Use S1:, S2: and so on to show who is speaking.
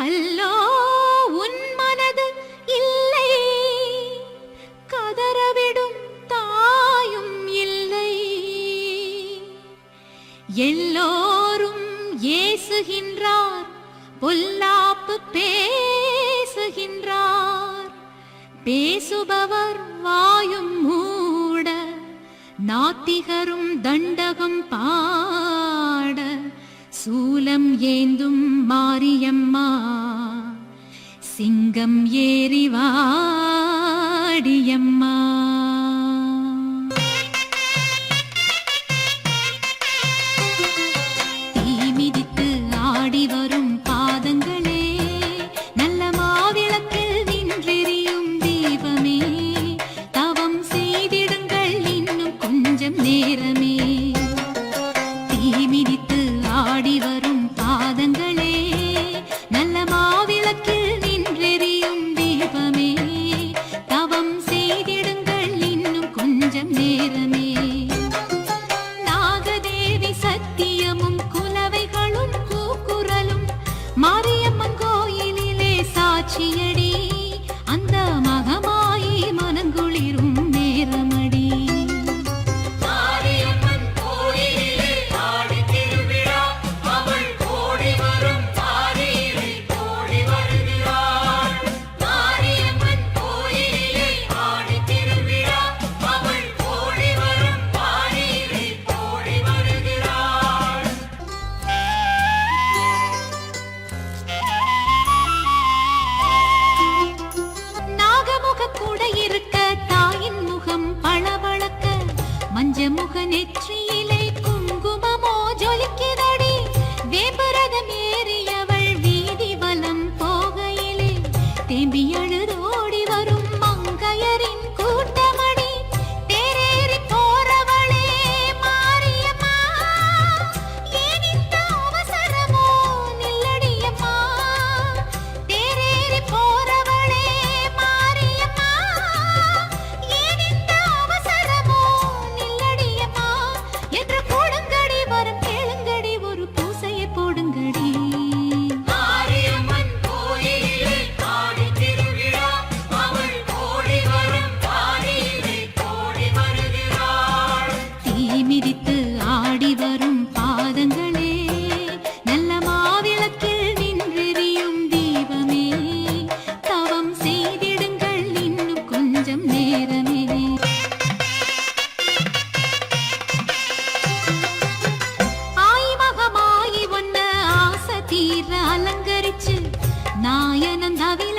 S1: கல்லோ உன் மனது இல்லை. கதறவிடும் தாயும் இல்லை. எல்லோரும் ஏசுகின்றார் பொல்லாப்பு பேசுகின்றார். பேசுபவர் வாயும் மூட நாத்திகரும் தண்டகம் பாட. சூலம் ஏந்தும் மாரியம்மா சிங்கம் ஏறிவாடியம்மா खुशिये நெற்றியே நீர் அலங்கரிச்சு நாயனந்தாவில